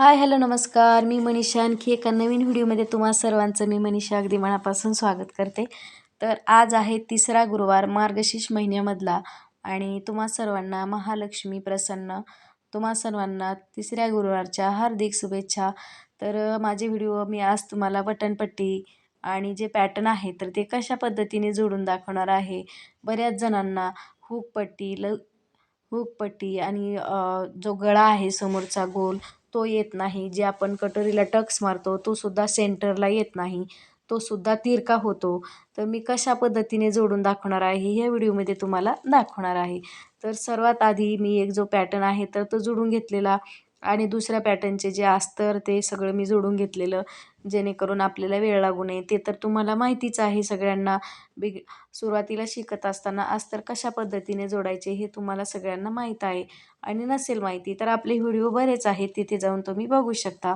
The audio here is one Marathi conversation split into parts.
हाय हॅलो नमस्कार. मी मनीषा आणखी एका नवीन व्हिडिओमध्ये तुम्हा सर्वांचं मी मनीषा अगदी मनापासून स्वागत करते. तर आज आहे तिसरा गुरुवार मार्गशीर्ष महिन्यामधला आणि तुम्हा सर्वांना महालक्ष्मी प्रसन्न. तुम्हा सर्वांना तिसऱ्या गुरुवारच्या हार्दिक शुभेच्छा. तर माझे व्हिडिओ मी आज तुम्हाला बटनपट्टी आणि जे पॅटर्न आहे तर ते कशा पद्धतीने जोडून दाखवणार आहे बऱ्याच जणांना हुकपट्टी ल हुकपट्टी आणि जो गळा आहे समोरचा गोल तो येत नाही. जे आपण कटोरीला टक्स मारतो तो सुद्धा सेंटरला येत नाही. तो सुद्धा तिरका होतो. तर मी कशा पद्धतीने जोडून दाखवणार आहे ह्या व्हिडिओमध्ये तुम्हाला दाखवणार आहे. तर सर्वात आधी मी एक जो पॅटर्न आहे तर तो जोडून घेतलेला आणि दुसऱ्या पॅटर्नचे जे अस्तर ते सगळं मी जोडून घेतलेलं जेणेकरून आपल्याला वेळ लागू नये. ते तर तुम्हाला माहितीच आहे सगळ्यांना. बिग सुरुवातीला शिकत असताना अस्तर कशा पद्धतीने जोडायचे हे तुम्हाला सगळ्यांना माहीत आहे. आणि नसेल माहिती तर आपले व्हिडिओ बरेच आहेत तिथे जाऊन तुम्ही बघू शकता.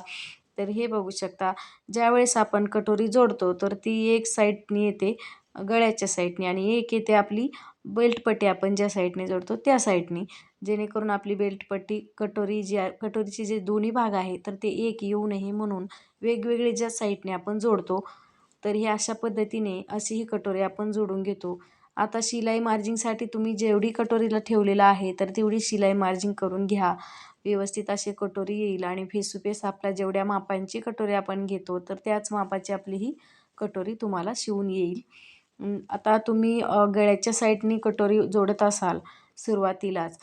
तर हे बघू शकता. ज्यावेळेस आपण कटोरी जोडतो तर ती एक साईडनी येते गळ्याच्या साईडनी. आणि एक येते आपली बेल्टपट्टी आपण ज्या साईडने जोडतो त्या साईडने. जेणेकरून आपली बेल्टपट्टी कटोरी जी आहे कटोरीचे जे दोन्ही भाग आहे तर ते एक येऊ नये म्हणून वेगवेगळे ज्या साईडने आपण जोडतो तर ही अशा पद्धतीने अशी ही कटोरी आपण जोडून घेतो. आता शिलाई मार्जिंगसाठी तुम्ही जेवढी कटोरीला ठेवलेलं आहे तर तेवढी शिलाई मार्जिंग करून घ्या. व्यवस्थित अशी कटोरी येईल आणि फेसूफेस आपल्या जेवढ्या मापांची कटोरी आपण घेतो तर त्याच मापाची आपली ही कटोरी तुम्हाला शिवून येईल. आता तुम्ही गळ्याच्या साईडनी कटोरी जोडत असाल सुरुवातीलाच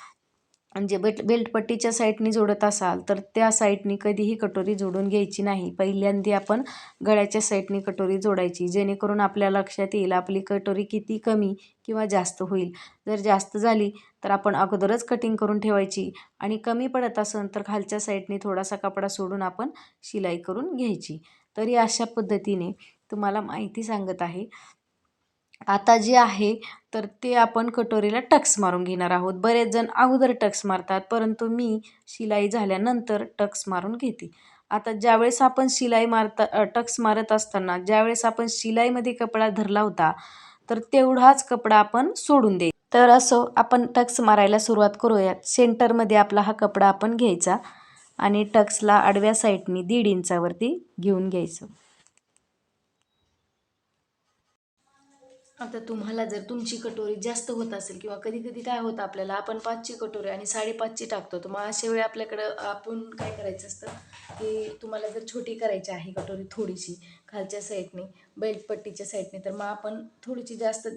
म्हणजे बेट बेल्टपट्टीच्या साईडनी जोडत असाल तर त्या साईडनी कधीही कटोरी जोडून घ्यायची नाही. पहिल्यांदी आपण गळ्याच्या साईडनी कटोरी जोडायची जेणेकरून आपल्या लक्षात येईल आपली कटोरी किती कमी किंवा जास्त होईल. जर जास्त झाली तर आपण अगोदरच कटिंग करून ठेवायची आणि कमी पडत असेल तर खालच्या साईडनी थोडासा कपडा सोडून आपण शिलाई करून घ्यायची. तरी अशा पद्धतीने तुम्हाला माहिती सांगत आहे आता जे आहे तर ते आपण कटोरीला टक्स मारून घेणार आहोत. बरेच जण अगोदर टक्स मारतात परंतु मी शिलाई झाल्यानंतर टक्स मारून घेते. आता ज्यावेळेस आपण शिलाई मारता टक्स मारत असताना ज्यावेळेस आपण शिलाईमध्ये कपडा धरला होता तर तेवढाच कपडा आपण सोडून दे. तर असं आपण टक्स मारायला सुरुवात करूयात. सेंटरमध्ये आपला हा कपडा आपण घ्यायचा आणि टक्सला आडव्या साईडनी दीड इंचावरती घेऊन घ्यायचं. आता तुम्हाला जर तुमची कटोरी जास्त होत असेल किंवा कधी कधी काय होतं आपल्याला आपण पाचची कटोरी आणि साडेपाचची टाकतो तर मग अशा वेळी आपल्याकडं आपण काय करायचं असतं की तुम्हाला जर छोटी करायची आहे कटोरी थोडीशी खालच्या साईडने बेल्टपट्टीच्या साईडने तर मग आपण थोडीशी जास्त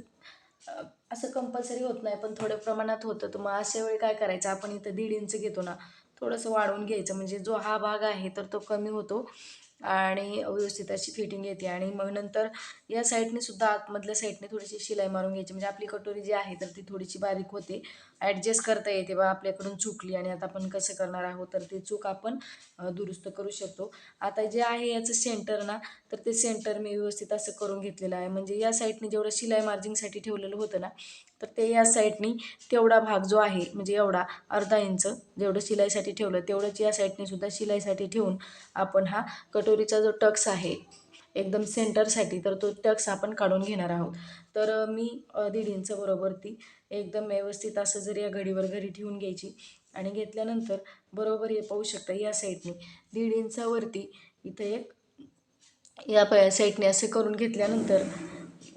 असं कंपल्सरी होत नाही पण थोड्या प्रमाणात होतं तर मग अशा वेळी काय करायचं आपण इथं दीड इंच घेतो ना थोडंसं वाढवून घ्यायचं म्हणजे जो हा भाग आहे तर तो कमी होतो. आणि व्यवस्थित अशी फिटिंग येते. आणि मग नंतर या साईडने सुद्धा आतमधल्या साईडने थोडीशी शिलाई मारून घ्यायची. म्हणजे आपली कटोरी जी आहे तर ती थोडीशी बारीक होते. ॲडजस्ट करता येते. बा आपल्याकडून चुकली आणि आता आपण कसं करणार आहोत तर ती चूक आपण दुरुस्त करू शकतो. आता जे आहे याचं सेंटर ना तर ते सेंटर मी व्यवस्थित असं करून घेतलेलं आहे. म्हणजे या साईडने जेवढं शिलाई मार्जिंगसाठी ठेवलेलं होतं ना तर ते या साईडनी तेवढा भाग जो आहे म्हणजे एवढा अर्धा इंच जेवढं शिलाईसाठी ठेवलं तेवढंच या साईडने सुद्धा शिलाईसाठी ठेवून आपण हा कटोरीचा जो टक्स आहे एकदम सेंटरसाठी तर तो टक्स आपण काढून घेणार आहोत. तर मी दीड इंच बरोबर ती एकदम व्यवस्थित असं जर या घडीवर घरी ठेवून घ्यायची आणि घेतल्यानंतर बरोबर हे पाहू शकता या साईडने दीड इंचावरती इथं एक या प साईडने असे करून घेतल्यानंतर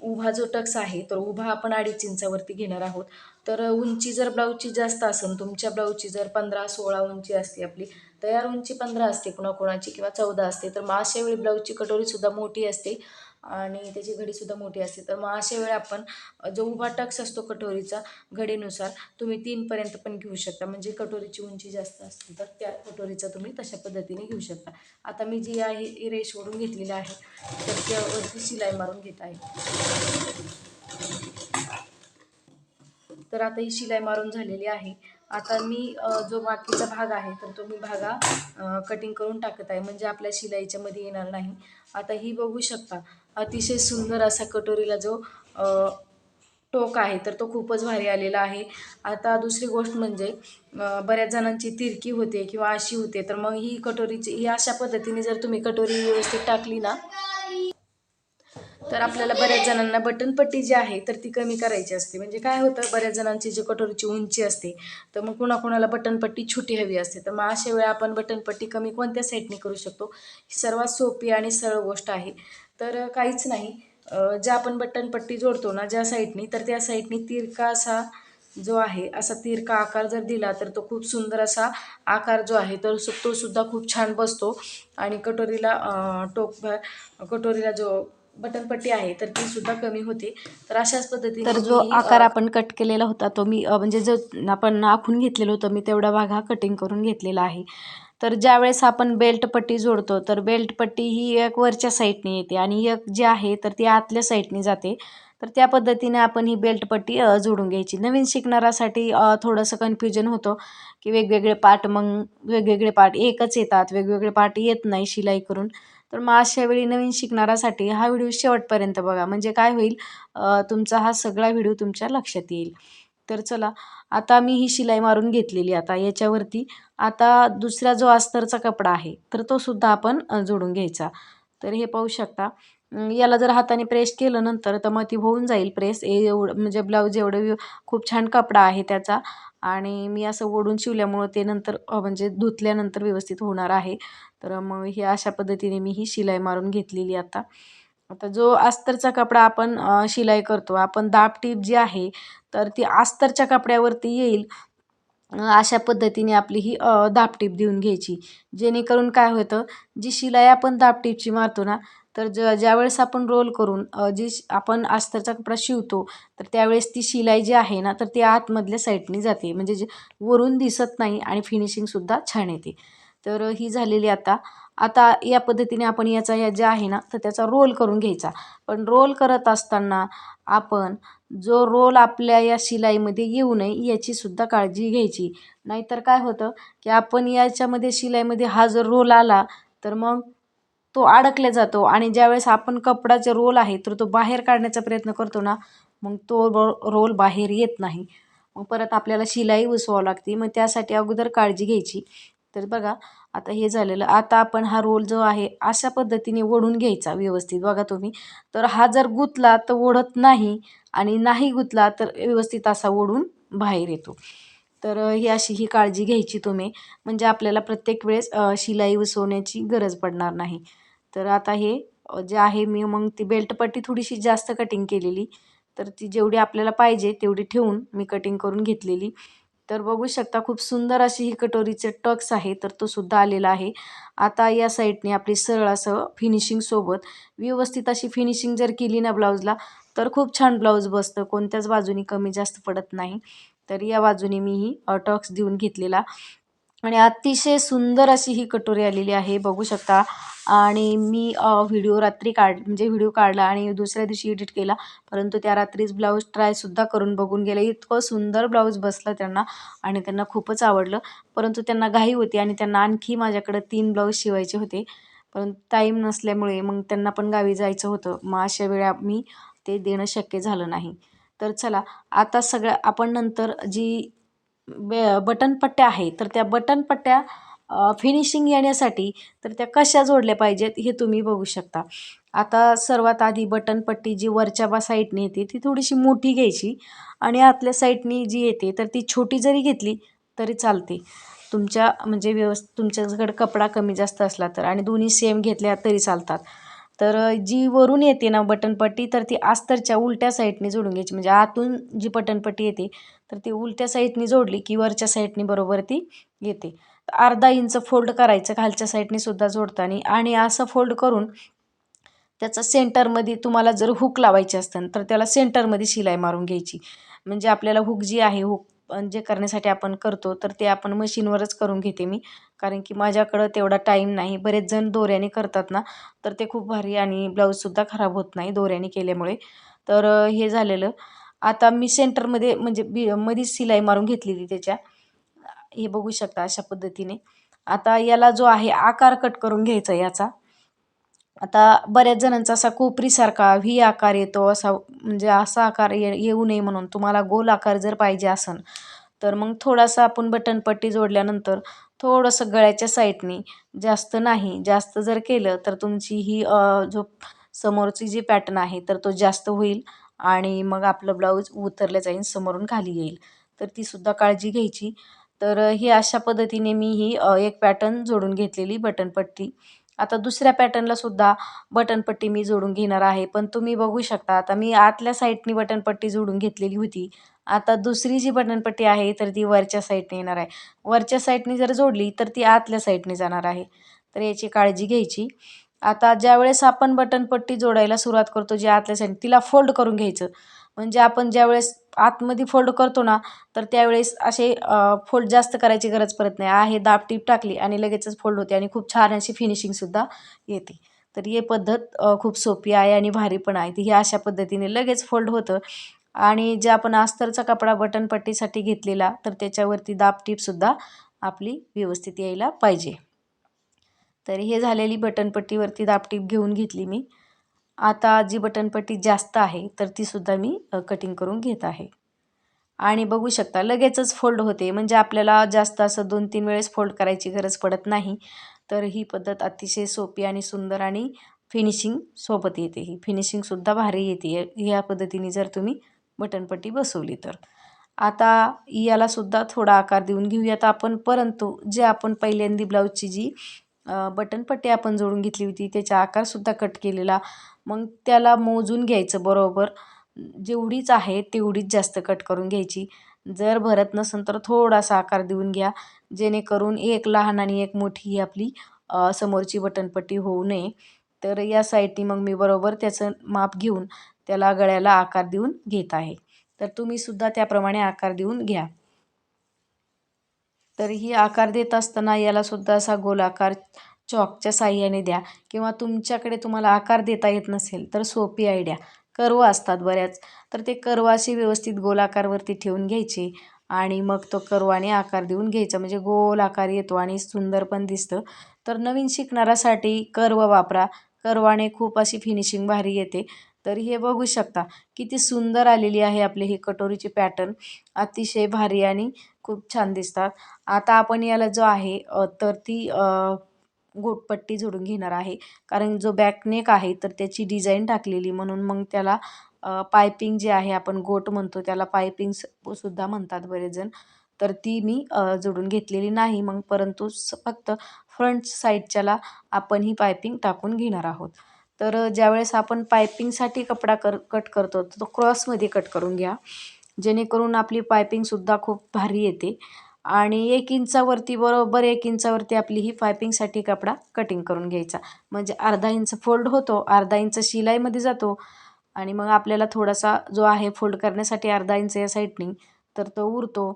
उभा जो टक्स आहे तर उभा आपण अडीच इंचावरती घेणार आहोत. तर उंची जर ब्लाऊजची जास्त असेल तुमच्या ब्लाऊजची जर पंधरा सोळा उंची असते आपली तयार उंची पंधरा असते कुणाकुणाची किंवा चौदा असते. तर मग अशा वेळी ब्लाऊजची कटोरीसुद्धा मोठी असते. आणि त्याची घडीसुद्धा मोठी असते. तर मग अशा वेळी आपण जो उभा टक्स असतो कटोरीचा घडीनुसार तुम्ही तीनपर्यंत पण घेऊ शकता. म्हणजे कटोरीची उंची जास्त असते तर त्या कटोरीचा तुम्ही तशा पद्धतीने घेऊ शकता. आता मी जी आहे ही रेश घेतलेली आहे तर त्यावरती शिलाई मारून घेत आहे. तर आता ही शिलाई मारून झालेली आहे. आता मी जो बाकीचा भाग आहे तर तो मी भागा कटिंग करून टाकत आहे. म्हणजे आपल्या शिलाईच्या मध्ये येणार नाही. आता ही बघू शकता अतिशय सुंदर असा कटोरीला जो टोक आहे तर तो खूपच भारी आलेला आहे. आता दुसरी गोष्ट म्हणजे बऱ्याच जणांची तिरकी होते किंवा अशी होते तर मग ही कटोरीची ही अशा पद्धतीने जर तुम्ही कटोरी व्यवस्थित टाकली ना तर आपल्याला बऱ्याच जणांना बटनपट्टी जी आहे तर ती कमी करायची असते. म्हणजे काय होतं बऱ्याच जणांची जी कटोरीची उंची असते तर मग कुणाकुणाला बटनपट्टी छोटी हवी असते. तर मग अशा वेळा आपण बटनपट्टी कमी कोणत्या साईडने करू शकतो? ही सर्वात सोपी आणि सरळ गोष्ट आहे. तर काहीच नाही. ज्या आपण बटनपट्टी जोडतो ना ज्या साईडनी तर त्या साईडनी तिरका असा जो आहे असा तिरका आकार जर दिला तर तो खूप सुंदर असा आकार जो आहे तर तो सुद्धा खूप छान बसतो. आणि कटोरीला टोक कटोरीला जो बटनपट्टी आहे तर ती सुद्धा कमी होते. तर अशाच पद्धतीने तर जो आकार आपण कट केलेला होता तो मी म्हणजे जो आपण आखून घेतलेलं होतं मी तेवढा भाग हा कटिंग करून घेतलेला आहे. तर ज्यावेळेस आपण बेल्टपट्टी जोडतो तर बेल्टपट्टी ही एक वरच्या साईडने येते आणि एक जी आहे तर ती आतल्या साईडने जाते. तर त्या पद्धतीने आपण ही बेल्टपट्टी जोडून घ्यायची. नवीन शिकणाऱ्यासाठी थोडंसं कन्फ्युजन होतं की वेगवेगळे पार्ट मग वेगवेगळे पार्ट एकच येतात वेगवेगळे पार्ट येत नाही शिलाई करून. तर मग अशा वेळी नवीन शिकणाऱ्यासाठी हा व्हिडिओ शेवटपर्यंत बघा. म्हणजे काय होईल तुमचा हा सगळा व्हिडिओ तुमच्या लक्षात येईल. तर चला आता मी ही शिलाई मारून घेतलेली आता याच्यावरती. आता दुसरा जो अस्तरचा कपडा आहे तर तो सुद्धा आपण जोडून घ्यायचा. तर हे पाहू शकता. याला जर हाताने प्रेस केलं नंतर तर मग ती होऊन जाईल प्रेस. ए एवढं म्हणजे ब्लाऊज एवढं खूप छान कपडा आहे त्याचा. आणि मी असं ओढून शिवल्यामुळं ते नंतर म्हणजे धुतल्यानंतर व्यवस्थित होणार आहे. तर मग हे अशा पद्धतीने मी ही शिलाई मारून घेतलेली आता. आता जो अस्तरचा कपडा आपण शिलाई करतो आपण दाब टीप जी आहे तर ती अस्तरच्या कपड्यावरती येईल. अशा पद्धतीने आपली ही दापटीप दाबटीप देऊन घ्यायची. जेणेकरून काय होतं जी शिलाई आपण दाबटीपची मारतो ना तर ज ज्यावेळेस आपण रोल करून जी आपण अस्तरचा कपडा शिवतो तर त्यावेळेस ती शिलाई जी आहे ना तर ती आतमधल्या साईडनी जाते. म्हणजे जे वरून दिसत नाही आणि फिनिशिंगसुद्धा छान येते. तर ही झालेली आता. आता या पद्धतीने आपण याचा या जे आहे ना तर त्याचा रोल करून घ्यायचा. पण रोल करत असताना आपण जो रोल आपल्या या शिलाईमध्ये येऊ नये याची सुद्धा काळजी घ्यायची. नाहीतर काय होतं की आपण याच्यामध्ये शिलाईमध्ये हा जर रोल आला तर मग तो अडकला जातो. आणि ज्यावेळेस आपण कपडाचे रोल आहे तर तो बाहेर काढण्याचा प्रयत्न करतो ना मग तो रो रोल बाहेर येत नाही. मग परत आपल्याला शिलाई उसवावं लागते. मग त्यासाठी अगोदर काळजी घ्यायची. तर बघा आता हे झालेलं आता आपण हा रोल जो आहे अशा पद्धतीने ओढून घ्यायचा व्यवस्थित. बघा तुम्ही तर हा जर गुंतला तर ओढत नाही आणि नाही गुंतला तर व्यवस्थित असा ओढून बाहेर येतो. तर ही अशी ही काळजी घ्यायची तुम्ही. म्हणजे आपल्याला प्रत्येक वेळेस शिलाई उसवण्याची गरज पडणार नाही. तर आता हे जे आहे मी मग ती बेल्टपट्टी थोडीशी जास्त कटिंग केलेली. तर ती जेवढी आपल्याला पाहिजे तेवढी ठेवून मी कटिंग करून घेतलेली. तर बघू शकता खूप सुंदर अशी ही कटोरीचे टक्स आहे तर तो सुद्धा आलेला आहे. आता या साईडने आपली सरळ असं फिनिशिंगसोबत व्यवस्थित अशी फिनिशिंग जर केली ना ब्लाऊजला तर खूप छान ब्लाऊज बसतं कोणत्याच बाजूनी कमी जास्त पडत नाही. तर या बाजूने मी ही टॉक्स देऊन घेतलेला. आणि अतिशय सुंदर अशी ही कटोरी आलेली आहे बघू शकता. आणि मी व्हिडिओ रात्री काढ म्हणजे व्हिडिओ काढला आणि दुसऱ्या दिवशी एडिट केला. परंतु त्या रात्रीच ब्लाऊज ट्रायसुद्धा करून बघून गेलं. इतकं सुंदर ब्लाऊज बसलं त्यांना आणि त्यांना खूपच आवडलं. परंतु त्यांना घाई होती आणि त्यांना आणखी माझ्याकडं तीन ब्लाऊज शिवायचे होते. परंतु टाईम नसल्यामुळे मग त्यांना पण गावी जायचं होतं. मग अशा वेळा मी ते देणं शक्य झालं नाही. तर चला आता सगळं आपण नंतर जी बे बटनपट्ट्या आहे तर त्या बटनपट्ट्या फिनिशिंग येण्यासाठी तर त्या कशा जोडल्या पाहिजेत हे तुम्ही बघू शकता. आता सर्वात आधी बटनपट्टी जी वरच्या बा साईडने येते ती थोडीशी मोठी घ्यायची आणि आतल्या साईडनी जी येते तर ती छोटी जरी घेतली तरी चालते. तुमच्या म्हणजे व्यवस्थित तुमच्याकडे कपडा कमी जास्त असला तर आणि दोन्ही सेम घेतल्या तरी चालतात. तर जी वरून येते ना बटनपट्टी तर ती आस्तरच्या उलट्या साईडने जोडून घ्यायची. म्हणजे आतून जी बटनपट्टी येते तर ती उलट्या साईडने जोडली की वरच्या साईडने बरोबर ती येते. अर्धा इंच फोल्ड करायचं खालच्या साईडने सुद्धा जोडताना आणि असं फोल्ड करून त्याचा सेंटरमध्ये तुम्हाला जर हुक लावायचे असतं तर त्याला सेंटरमध्ये शिलाई मारून घ्यायची. म्हणजे आपल्याला हुक जी आहे हुक जे करण्यासाठी आपण करतो तर ते आपण मशीनवरच करून घेते मी. कारण की माझ्याकडं तेवढा टाईम नाही. बरेच जण दोऱ्याने करतात ना तर ते खूप भारी आणि ब्लाऊजसुद्धा खराब होत नाही दोऱ्याने केल्यामुळे. तर हे झालेलं. आता मी सेंटरमध्ये म्हणजे बी मध्येच शिलाई मारून घेतलेली त्याच्या. हे बघू शकता अशा पद्धतीने. आता याला जो आहे आकार कट करून घ्यायचा याचा. आता बऱ्याच जणांचा असा कोपरीसारखा व्ही आकार येतो असा म्हणजे असा आकार ये येऊ नये म्हणून. तुम्हाला गोल आकार जर पाहिजे असन तर मग थोडासा आपण बटनपट्टी जोडल्यानंतर थोडंसं गळ्याच्या साईडने जास्त नाही जास्त जर केलं तर तुमची ही जो समोरची जी पॅटर्न आहे तर तो जास्त होईल. आणि मग आपलं ब्लाऊज उतरलं जाईल समोरून खाली येईल. तर तीसुद्धा काळजी घ्यायची. तर ही अशा पद्धतीने मी ही एक पॅटर्न जोडून घेतलेली बटनपट्टी. आता दुसऱ्या पॅटर्नला सुद्धा बटनपट्टी मी जोडून घेणार आहे. पण तुम्ही बघू शकता आता मी आतल्या साईडनी बटनपट्टी जोडून घेतलेली होती. आता दुसरी जी बटनपट्टी आहे तर ती वरच्या साईडने येणार आहे. वरच्या साईडने जर जोडली तर ती आतल्या साईडने जाणार आहे. तर याची काळजी घ्यायची. आता ज्यावेळेस आपण बटनपट्टी जोडायला सुरुवात करतो जी आतल्या साईड तिला फोल्ड करून घ्यायचं. म्हणजे आपण ज्यावेळेस आतमध्ये फोल्ड करतो ना तर त्यावेळेस असे फोल्ड जास्त करायची गरज पडत नाही. आहे दाब टीप टाकली आणि लगेचच फोल्ड होते आणि खूप छान अशी फिनिशिंगसुद्धा येते. तर ही पद्धत खूप सोपी आहे आणि भारी पण आहे. ती ही अशा पद्धतीने लगेच फोल्ड होतं. आणि जे आपण अस्तरचा कपडा बटनपट्टीसाठी घेतलेला तर त्याच्यावरती दाब टीपसुद्धा आपली व्यवस्थित यायला पाहिजे. तर हे झालेली बटनपट्टीवरती दाबटीप घेऊन घेतली मी. आता जी बटनपट्टी जास्त आहे तर तीसुद्धा मी कटिंग करून घेत आहे. आणि बघू शकता लगेचच फोल्ड होते. म्हणजे आपल्याला जास्त असं दोन तीन वेळेस फोल्ड करायची गरज पडत नाही. तर ही पद्धत अतिशय सोपी आणि सुंदर आणि फिनिशिंग सोबत येते. ही फिनिशिंगसुद्धा भारी येते. ह्या पद्धतीने जर तुम्ही बटनपट्टी बसवली तर. आता यालासुद्धा थोडा आकार देऊन घेऊयात आपण. परंतु जे आपण पहिल्यांदी ब्लाऊजची जी बटनपट्टी आपण जोडून घेतली होती त्याचा आकारसुद्धा कट केलेला. मग त्याला मोजून घ्यायचं बरोबर. जेवढीच आहे तेवढीच जास्त कट करून घ्यायची. जर भरत नसेल तर थोडासा आकार देऊन घ्या. जेणेकरून एक लहान आणि एक मोठी ही आपली समोरची बटनपट्टी होऊ नये. तर या साईडनी मग मी बरोबर त्याचं माप घेऊन त्याला गळ्याला आकार देऊन घेत आहे. तर तुम्हीसुद्धा त्याप्रमाणे आकार देऊन घ्या. तर ही आकार देत असताना यालासुद्धा असा गोलाकार चॉकच्या साह्याने द्या किंवा तुमच्याकडे तुम्हाला आकार देता येत नसेल तर सोपी आयडिया कर्व असतात बऱ्याच. तर ते कर्वाशी व्यवस्थित गोलाकारवरती ठेवून घ्यायचे आणि मग तो कर्वाने आकार देऊन घ्यायचा. म्हणजे गोल आकार येतो आणि सुंदर पण दिसतं. तर नवीन शिकणाऱ्यासाठी कर्व वापरा. कर्वाने खूप अशी फिनिशिंग भारी येते. तर हे बघू शकता. किती सुंदर आलेली आहे आपली ही कटोरीची पॅटर्न. अतिशय भारी आणि खूप छान दिसतात. आता आपण याला जो आहे तर ती गोटपट्टी जोडून घेणार आहे. कारण जो बॅकनेक आहे तर त्याची डिझाईन टाकलेली. म्हणून मग त्याला पायपिंग जे आहे आपण गोट म्हणतो त्याला पायपिंग सुद्धा म्हणतात बरेच जण तर ती मी जोडून घेतलेली नाही. मग परंतु फक्त फ्रंट साईडच्याला आपण ही पायपिंग टाकून घेणार आहोत. तर ज्यावेळेस आपण पायपिंगसाठी कपडा कर कट करतो तो क्रॉसमध्ये कट करून घ्या. जेणेकरून आपली पायपिंगसुद्धा खूप भारी येते. आणि एक इंचावरती बरोबर एक इंचावरती आपली ही पायपिंगसाठी कपडा कटिंग करून घ्यायचा. म्हणजे अर्धा इंच फोल्ड होतो अर्धा इंच शिलाईमध्ये जातो आणि मग आपल्याला थोडासा जो आहे फोल्ड करण्यासाठी अर्धा इंच या साईडनी तर तो उरतो.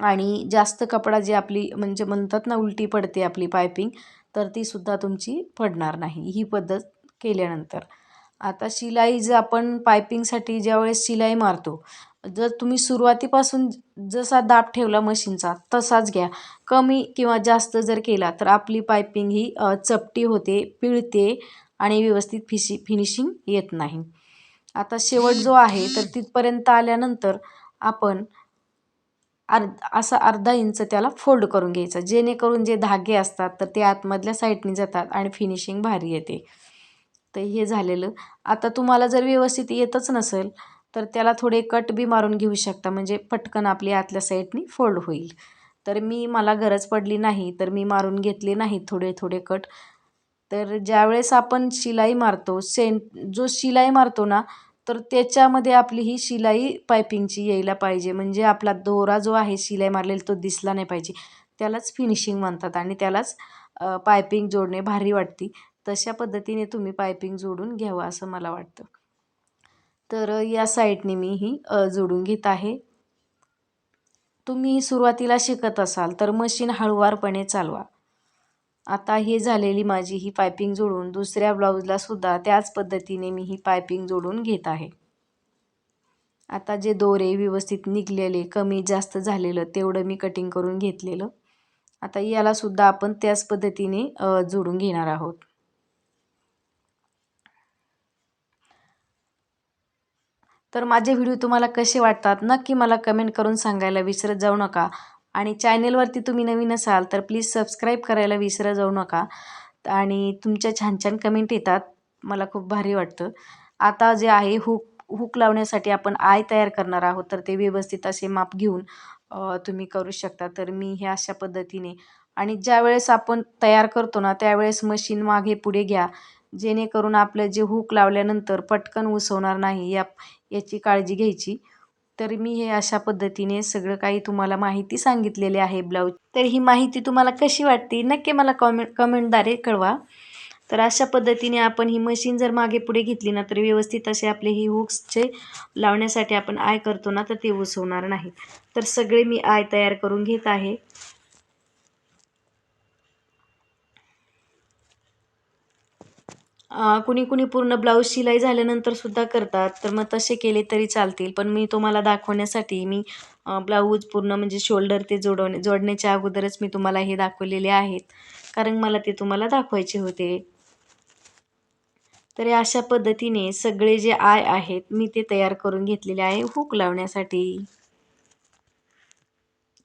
आणि जास्त कपडा जी आपली म्हणजे म्हणतात ना उलटी पडते आपली पायपिंग तर तीसुद्धा तुमची पडणार नाही. ही पद्धत केल्यानंतर. आता शिलाई जर आपण पायपिंगसाठी ज्यावेळेस शिलाई मारतो जर तुम्ही सुरुवातीपासून जसा दाब ठेवला मशीनचा तसाच घ्या. कमी किंवा जास्त जर केला तर आपली पायपिंग ही चपटी होते पिळते आणि व्यवस्थित फिशी फिनिशिंग येत नाही. आता शेवट जो आहे तर तिथपर्यंत आल्यानंतर आपण अर्ध असा अर्धा इंच त्याला फोल्ड करून घ्यायचा. जेणेकरून जे धागे असतात तर ते आतमधल्या साईडने जातात आणि फिनिशिंग भारी येते. तर हे झालेलं. आता तुम्हाला जर व्यवस्थित येतच नसेल तर त्याला थोडे कट बी मारून घेऊ शकता. म्हणजे पटकन आपली आतल्या साईडनी फोल्ड होईल. तर मी मला गरज पडली नाही तर मी मारून घेतले नाही थोडे थोडे कट. तर ज्यावेळेस आपण शिलाई मारतो सेंट जो शिलाई मारतो ना तर त्याच्यामध्ये आपली ही शिलाई पायपिंगची यायला पाहिजे. म्हणजे आपला दोरा जो आहे शिलाई मारलेला तो दिसला नाही पाहिजे. त्यालाच फिनिशिंग म्हणतात आणि त्यालाच पायपिंग जोडणे भारी वाटते. तशा पद्धतीने तुम्ही पायपिंग जोडून घ्यावं असं मला वाटतं. तर या साईडने मी ही जोडून घेत आहे. तुम्ही सुरुवातीला शिकत असाल तर मशीन हळूवारपणे चालवा. आता हे झालेली माझी ही पायपिंग जोडून दुसऱ्या ब्लाऊजला सुद्धा त्याच पद्धतीने मी ही पायपिंग जोडून घेत आहे. आता जे दोरे व्यवस्थित निघलेले कमी जास्त झालेलं तेवढं मी कटिंग करून घेतलेलं. आता यालासुद्धा आपण त्याच पद्धतीने जोडून घेणार आहोत. तर माझे व्हिडिओ तुम्हाला कसे वाटतात? नक्की मला कमेंट करून सांगायला विसरत जाऊ नका. आणि चॅनेलवरती तुम्ही नवीन असाल तर प्लीज सबस्क्राईब करायला विसरत जाऊ नका. आणि तुमच्या छान छान कमेंट येतात. मला खूप भारी वाटतं. आता जे आहे हुक हुक लावण्यासाठी आपण आय तयार करणार आहोत. तर ते व्यवस्थित असे माप घेऊन तुम्ही करू शकता. तर मी हे अशा पद्धतीने आणि ज्यावेळेस आपण तयार करतो ना त्यावेळेस मशीन मागे पुढे घ्या. जेणेकरून आपलं जे हुक लावल्यानंतर पटकन उसवणार नाही या याची काळजी घ्यायची. तर मी हे अशा पद्धतीने सगळं काही तुम्हाला माहिती सांगितलेली आहे ब्लाऊज. तर ही माहिती तुम्हाला कशी वाटते नक्की मला कॉमेंट कमेंटद्वारे कळवा. तर अशा पद्धतीने आपण ही मशीन जर मागे पुढे घेतली ना तर व्यवस्थित असे आपले ही हुक्सचे लावण्यासाठी आपण आय करतो ना तर ते उसवणार नाही तर सगळे मी आय तयार करून घेत आहे. कुणी कुणी पूर्ण ब्लाऊज शिलाई झाल्यानंतर सुद्धा करतात. तर मग तसे केले तरी चालतील. पण मी तुम्हाला दाखवण्यासाठी मी ब्लाऊज पूर्ण म्हणजे शोल्डर ते जोडवणे जोडण्याच्या अगोदरच मी तुम्हाला हे दाखवलेले आहेत. कारण मला ते तुम्हाला दाखवायचे होते. तर अशा पद्धतीने सगळे जे आय आहेत मी ते तयार करून घेतलेले आहे हुक लावण्यासाठी.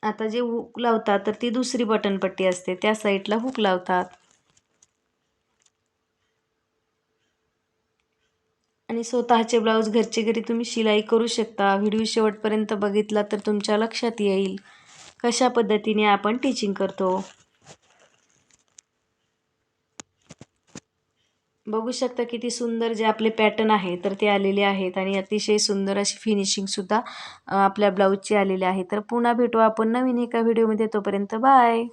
आता जे हुक लावतात तर ती दुसरी बटनपट्टी असते. त्या साईडला हुक लावतात. आणि स्वतःचे ब्लाऊज घरचे घरी तुम्ही शिलाई करू शकता. व्हिडिओ शेवटपर्यंत बघितला तर तुमच्या लक्षात येईल. कशा पद्धतीने आपण टीचिंग करतो? बघू शकता किती सुंदर जे आपले पॅटर्न आहे तर ते आलेले आहेत. आणि अतिशय सुंदर अशी फिनिशिंगसुद्धा आपल्या ब्लाऊजची आलेली आहे. तर पुन्हा भेटू आपण नवीन एका व्हिडिओमध्ये तोपर्यंत बाय